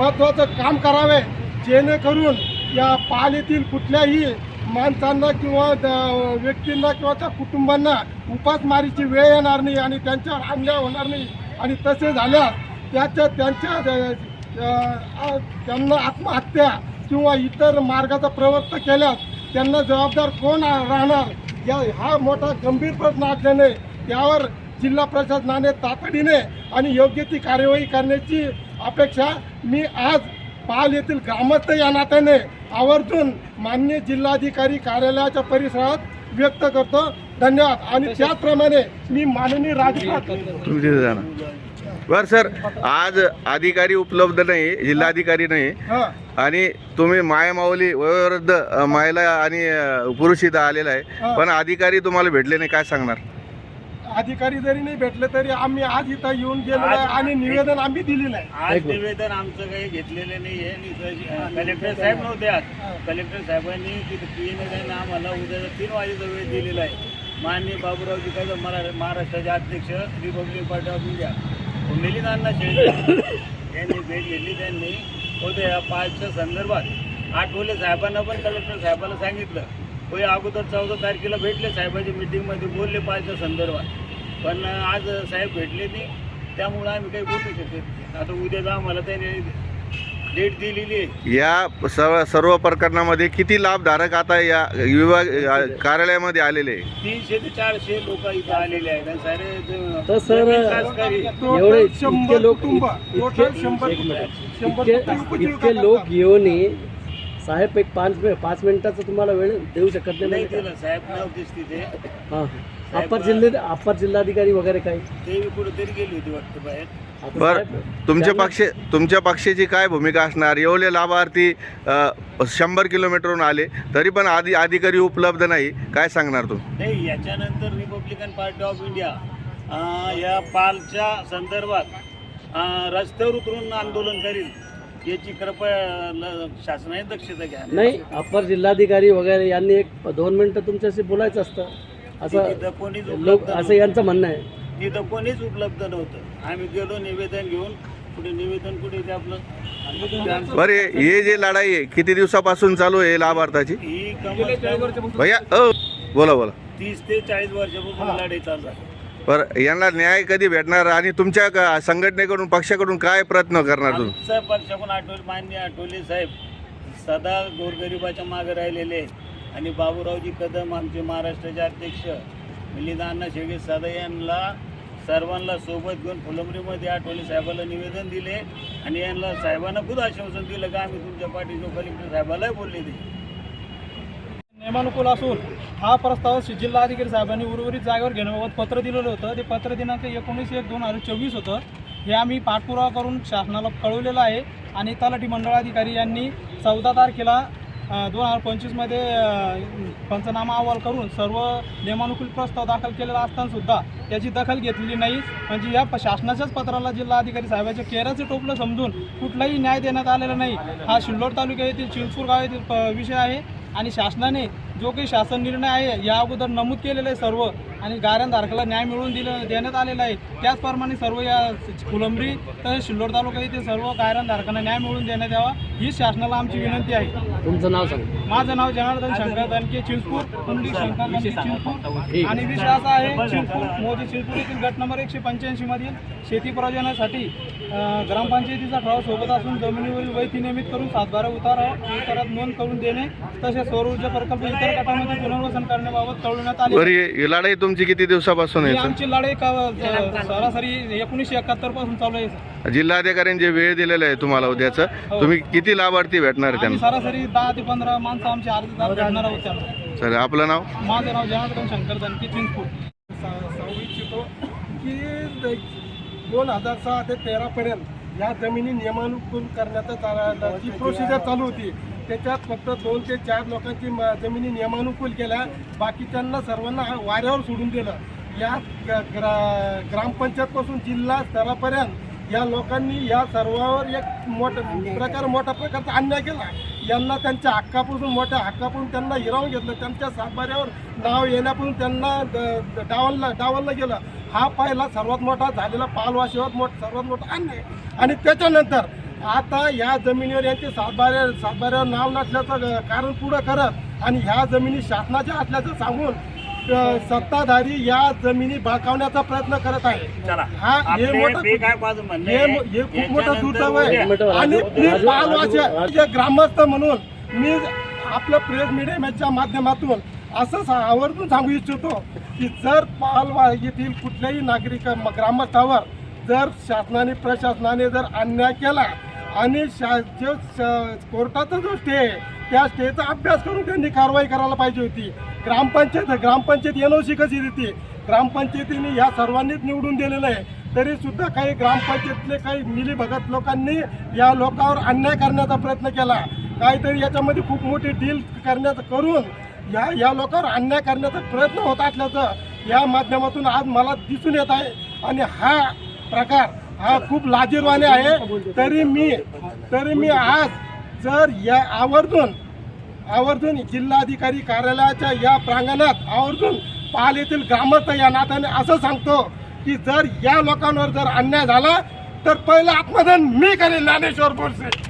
महत्त्वाचं काम करावे जेणेकरून या पाण्यातील कुठल्याही माणसांना किंवा द- व्यक्तींना किंवा त्या कुटुंबांना उपासमारीची वेळ येणार नाही आणि त्यांच्यावर अन्याय होणार नाही. आणि तसे झाल्यास त्याच्या त्यांच्या त्यांना आत्महत्या किंवा इतर मार्गाचा प्रवृत्त केल्यास त्यांना जबाबदार कोण राहणार? या हा मोठा गंभीर प्रश्न असल्याने त्यावर जिल्हा प्रशासनाने तातडीने आणि योग्य ती कार्यवाही करण्याची अपेक्षा मी आज पाल येथील ग्रामस्थ या नात्याने आवर्जून मान्य जिल्हाधिकारी कार्यालयाच्या परिसरात व्यक्त करतो. धन्यवाद. आणि त्याचप्रमाणे मी माननीय जाणार बरं सर आज अधिकारी उपलब्ध नाही जिल्हाधिकारी नाही. आणि तुम्ही माय माऊली वयोवृद्ध अ, महिला आणि पुरुष इथं आलेला आहे. पण अधिकारी तुम्हाला भेटले नाही काय सांगणार? अधिकारी जरी नाही भेटले तरी आम्ही आज इथं येऊन गेलो आहे आणि निवेदन आम्ही दिलेलं आहे. आज निवेदन आमचं काही घेतलेलं नाही आहे कलेक्टर साहेब नव्हते आज. कलेक्टर साहेबांनी तिथे पी एन आम्हाला उद्या तीन वाजेचा वेळ दिलेला आहे. माननीय बाबूरावजी कदम मरा महाराष्ट्राचे अध्यक्ष रिपब्लिक पार्टी ऑफ इंडिया मिलिंदांना शेळके यांनी भेट घेतली त्यांनी. होते या पाचच्या संदर्भात. आठवले साहेबांना पण कलेक्टर साहेबांना सांगितलं. होय अगोदर चौदा तारखेला भेटले साहेबांच्या मिटिंगमध्ये बोलले पाचच्या संदर्भात. पण आज साहेब भेटले नाही त्यामुळं आम्ही काही बोलू शकत नाही. आता उद्या जा आम्हाला त्याने डेट दिलेली आहे या सर्व सर्व प्रकरणामध्ये किती लाभधारक आता या विभाग कार्यालयामध्ये आलेले आहे? तीनशे ते चारशे लोक इथं आलेले आहेत आणि सारे ते- तर सर, नवीन शासकरी. टोटल एवढे शंभर इतके लोक कुटुंब इतके- टोटल शंभर एक कुटुंब. मिनिट. शंभर इतके कुटुंब इतके उपजीविका लोक करतात. येऊन साहेब एक पाच मिनिट पाच मिनिटाचा तुम्हाला वेळ देऊ शकत नाही नाही म्हणजे दिलं साहेब नव्हतीच तिथे हां अप्पर जिल्हे अप्पर जिल्हाधिकारी वगैरे काही? ते कुठेतरी गेली होती वाटतं बाहेर. आता बर साहेब, तुमच्या त्यांना- पक्ष तुमच्या पक्षाची काय भूमिका असणार? एवढे लाभार्थी अ, शंभर किलोमीटरहून आले तरी पण आधी अधिकारी उपलब्ध नाही. काय सांगणार तू? नाही याच्यानंतर रिपब्लिकन पार्टी ऑफ इंडिया अं, या पालच्या संदर्भात अं, रस्त्यावर उतरून आंदोलन करील याची कृपया ल- शासनाने दक्षता घ्या. नाही अप्पर जिल्हाधिकारी वगैरे यांनी एक दोन मिनिटं तुमच्याशी बोलायचं असतं. असं तिथं कोणीच लोक असं. यांचं म्हणणं आहे. तिथं कोणीच उपलब्ध नव्हतं. आम्ही गेलो निवेदन घेऊन कुठे निवेदन कुठे ते आपलं? बरे हे जे लढाई आहे किती दिवसापासून चालू आहे लाभार्थाची? ही कमल भैया अ बोला बोला. तीस ते चाळीस वर्षापासून लढाई चालू आहे. बरं यांना न्याय कधी भेटणार आणि तुमच्या क- संघटनेकडून पक्षाकडून काय प्रयत्न करणार तुम्ही? पक्षाकडून आठवले मान्य आठवले साहेब सदा गोरगरिबाच्या मागे राहिलेले आहेत. आणि बाबूरावजी कदम आमचे महाराष्ट्राचे अध्यक्ष. मिलिंदांना शेगे सदा यांना सर्वांना सोबत घेऊन फुलंबरीमध्ये आठवले साहेबाला निवेदन दिले आणि यांना साहेबांना खुद आश्वासन दिलं का आम्ही तुमच्या पाठीशी कलेक्टर साहेबालाही बोलले ते. नियमानुकूल असून हा प्रस्ताव जिल्हाधिकारी साहेबांनी उर्वरित जागेवर घेण्याबाबत पत्र दिलेलं होतं. ते पत्र दिनांक एकोणीस एक दोन हजार चोवीस होतं. हे आम्ही पाठपुरावा करून शासनाला कळवलेलं आहे आणि तलाठी मंडळाधिकारी यांनी चौदा तारखेला दोन हजार पंचवीसमध्ये पंचनामा अहवाल करून सर्व नियमानुकूल प्रस्ताव दाखल केलेला असतानासुद्धा त्याची दखल घेतलेली नाही. म्हणजे या शासनाच्याच पत्राला जिल्हाधिकारी साहेबांच्या केराचे टोपलं समजून कुठलाही न्याय देण्यात आलेला नाही. हा शिल्लोड तालुक्या येथील चिंचपूर गाव येथील प- विषय आहे. आणि शासनाने जो काही शासन निर्णय आहे या अगोदर नमूद केलेलं आहे सर्व आणि गाऱ्यांधारकाला न्याय मिळवून दिलं देण्यात आलेला आहे. त्याचप्रमाणे सर्व या फुलंबरी तसेच सिल्लोड तालुका येथील सर्व गाऱ्यांधारकांना न्याय मिळवून देण्यात यावा ही शासनाला आमची विनंती आहे. तुमचं नाव सांगा. माझं नाव जनार्दन शंकर दणके चिंचपूर कुंडली शंकर चिंचपूर. आणि विषय असा आहे चिंचपूर मोदी चिंचपूर येथील गट नंबर एकशे पंच्याऐंशी मधील शेती प्रयोजनासाठी ग्रामपंचायतीचा ठराव सोबत असून जमिनीवरील वैती नियमित करून सातबारा उतारा उतारात नोंद करून देणे तसेच सौर ऊर्जा प्रकल्प इतर गटामध्ये पुनर्वसन करण्याबाबत आले. बरी ही लढाई तुमची किती दिवसापासून ही आहे आमची लढाई का सरासरी एकोणीसशे एकाहत्तरपासून चालू आहे सर? जिल्हाधिकाऱ्यांनी जे वेळ दिलेला आहे तुम्हाला उद्याचं तुम्ही किती लाभार्थी भेटणार आहे आम्ही त्यांना? सरासरी दहा ते पंधरा माणसं आमचे अर्जदार भेटणार आहोत सर आपलं नाव? माझं नाव जनार्दन शंकर दणके चिंचपूर. सांगू इच्छितो की दोन हजार सहा ते तेरापर्यंत या जमिनी नियमानुकूल करण्याचा प्रोसिजर चालू होती. त्याच्यात फक्त दोन ते चार लोकांची म- जमिनी नियमानुकूल केल्या. बाकीच्यांना सर्वांना वाऱ्यावर सोडून दिलं. या ग- ग्रा ग्रामपंचायतपासून जिल्हा स्तरापर्यंत या लोकांनी या सर्वावर एक मोठा प्रकार मोठा प्रकारचा अन्याय केला. यांना त्यांच्या हक्कापासून मोठ्या हक्कापासून त्यांना हिरावून घेतलं. त्यांच्या सातबाऱ्यावर नाव येण्यापासून त्यांना द- डावलला डावललं गेलं. हा पहिला सर्वात मोठा झालेला पालवाशीवर मोठ सर्वात मोठा अन्याय. आणि त्याच्यानंतर आता या जमिनीवर यांचे सातबाऱ्या सातबाऱ्यावर नाव नसल्याचं कारण पुढं करत आणि ह्या जमिनी शासनाच्या असल्याचं सांगून सत्ताधारी या जमिनी बळकावण्याचा प्रयत्न करत आहे. चला. हा हे मोठं हे खूप मोठं दुर्दैव आहे. आणि राजू- मी राजू- पालवाचे राजू- जे ग्रामस्थ म्हणून मी आपलं प्रेस मीडियाच्या माध्यमातून असं आवर्जून सांगू इच्छितो की जर पालवा येथील कुठल्याही नागरिक ग्रामस्थावर जर शासनाने प्रशासनाने जर अन्याय केला आणि शा श- कोर्टाचा जो स्टे आहे त्या स्टेचा अभ्यास करून त्यांनी कारवाई करायला पाहिजे होती. ग्रामपंचायत ग्रामपंचायत एन ओ सी कशी देते? ग्रामपंचायतीने ह्या सर्वांनीच निवडून दिलेलं आहे. तरी सुद्धा काही ग्रामपंचायतीतले काही मिलीभगत लोकांनी या लोकांवर अन्याय करण्याचा प्रयत्न केला. काहीतरी याच्यामध्ये खूप मोठी डील करण्याचं करून या या लोकांवर अन्याय करण्याचा प्रयत्न होत असल्याचं या माध्यमातून आज मला दिसून येत आहे. आणि हा प्रकार हा खूप लाजीरवाने आहे. तरी मी तरी मी आज जर या आवर्जून आवर्जून जिल्हाधिकारी कार्यालयाच्या या प्रांगणात आवर्जून पाल येथील ग्रामस्थ या नात्याने असं सांगतो की जर या लोकांवर जर अन्याय झाला तर पहिलं आत्मदान मी करेन ज्ञानेश्वर बोरसे.